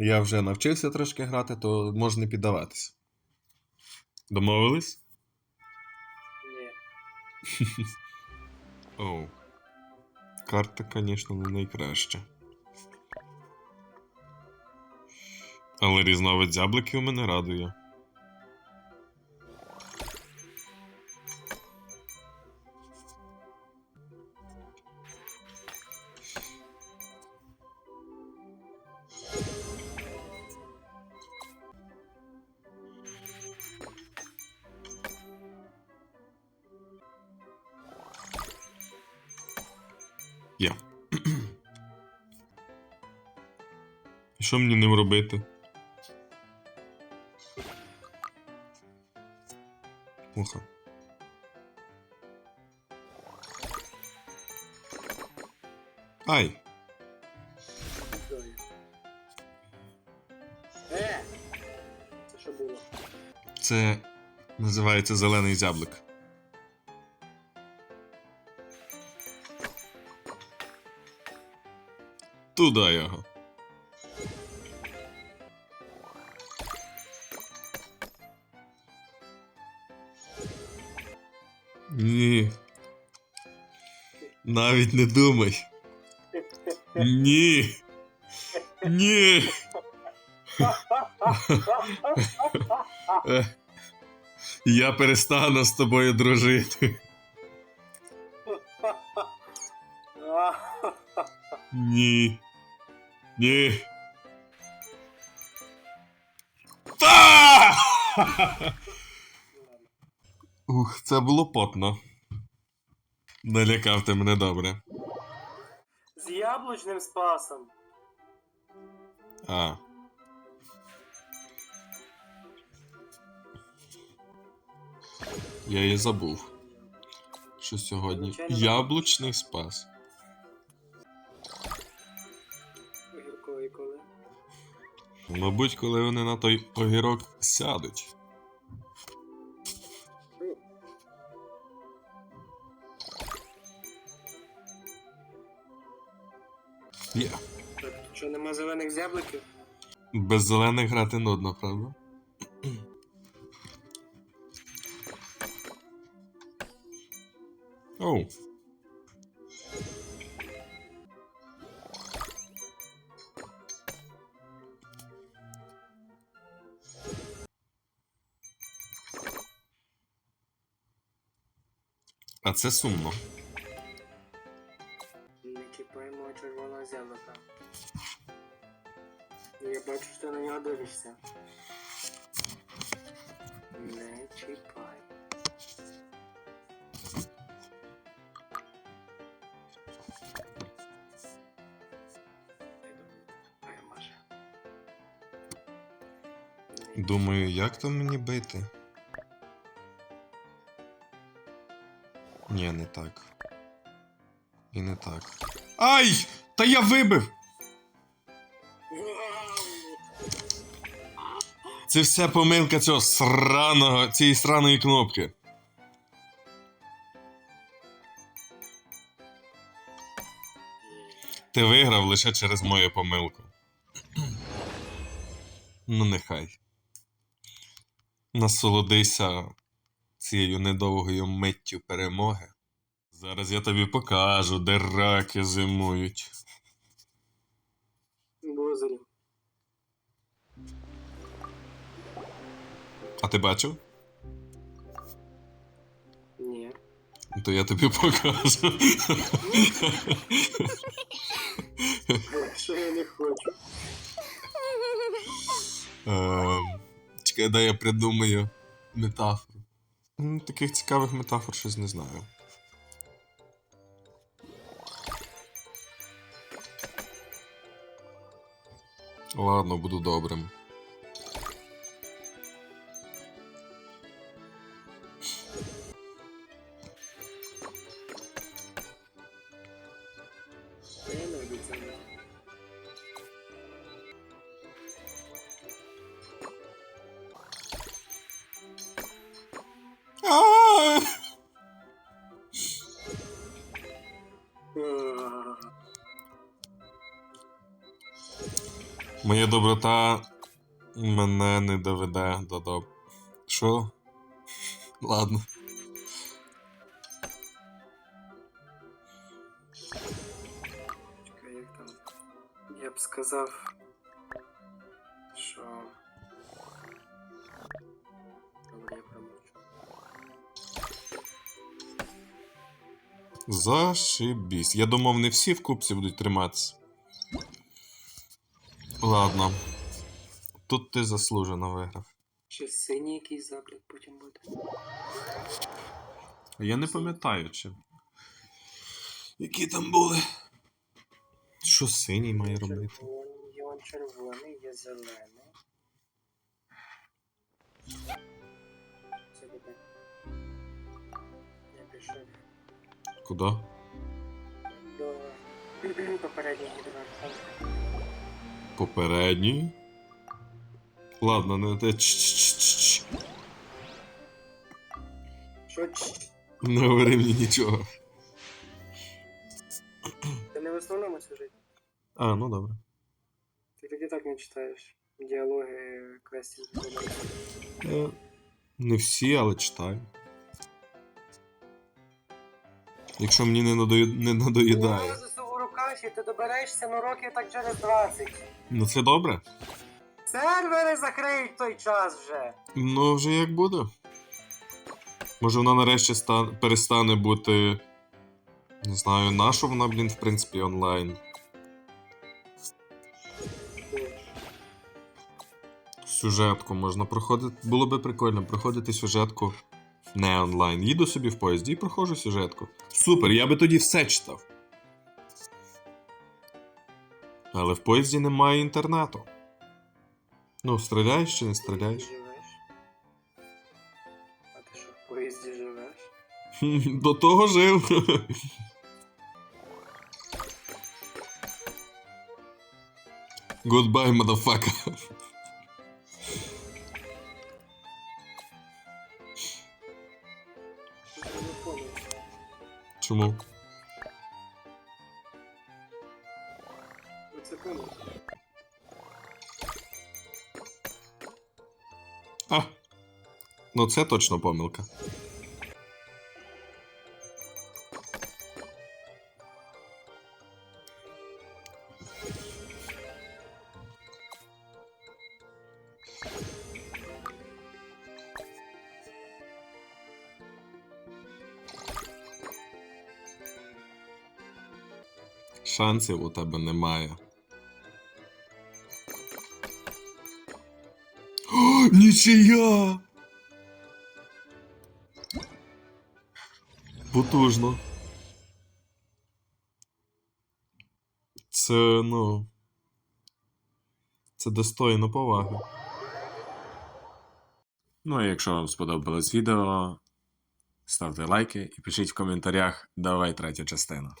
Я вже навчився трошки грати, то можна піддаватися. Домовились? Ні. Оу. Карта, звісно, не найкраща. Але різновид зябликів мене радує. Я. І Що мені ним робити? Муха. Ай! Е! Це що було? Це називається зелений зяблик. Туда його. Ні. Навіть не думай. Ні. Ні. Я перестану з тобою дружити. Ні. Ні. Та! Ух, це було потно. Налякав ти мене добре. З яблучним спасом. А. Я її забув. Що сьогодні? Яблучний спас. Мабуть, коли вони на той огірок сядуть. Є. Так, що, нема зелених зябликів? Без зелених грати нудно, правда? Оу. А це сумно. Не чіпаємо червоного зяблика. Я бачу, що ти на нього дивишся. Не чіпай. Думаю, як там мені бити? Ні, не так. І не так. Ай! Та я вибив! Це вся помилка цього сраного, цієї сраної кнопки. Ти виграв лише через мою помилку. Ну, нехай. Насолодися цією недовгою миттю перемоги. Зараз я тобі покажу, де раки зимують. Бузері. А ти бачив? Ні. То я тобі покажу. Що я не хочу. Ем, Чекай, дай я придумаю метафору. Таких цікавих метафор щось не знаю. Ладно, буду добрим. Моя доброта мене не доведе до доб. Що? Ладно. Чекай, як там. Я б сказав, що. Добре, я промовчу. Зашибісь. Я думав, не всі в купці будуть триматися. Ладно. Тут ти заслужено виграв. Ще синій якийсь заклик потім буде. Я не пам'ятаю, чи. Які там були. Що синій має робити? Червоний, є он червоний, є зелений. Це буде. Я пішов Куди? до попереднього гідроарху. Попередній. Ладно, не те. Не говори мені нічого. Ти не в основному сюжеті? А, ну добре. Ти тоді так не читаєш. Діалоги квестів. Е, не всі, але читаю. Якщо мені не надоїдає. У ти доберешся на років так через 20. Ну це добре. Сервери закриють той час вже. Ну, вже як буде. Може, вона нарешті ста... перестане бути. Не знаю, на що вона, блін, в принципі, онлайн. Сюжетку можна проходити. Було би прикольно проходити сюжетку не онлайн. Їду собі в поїзді і проходжу сюжетку. Супер, я би тоді все читав. Але в поїзді немає інтернету. Ну, стріляєш чи не стріляєш? А ти що, в поїзді живеш? До того жив. Goodbye, motherfucker. Чому? А. Ну, це точно помилка. Шансів у тебе немає. Нічия! Потужно. Це, ну. Це достойно поваги. Ну, а якщо вам сподобалось відео, ставте лайки і пишіть в коментарях, давай третя частина.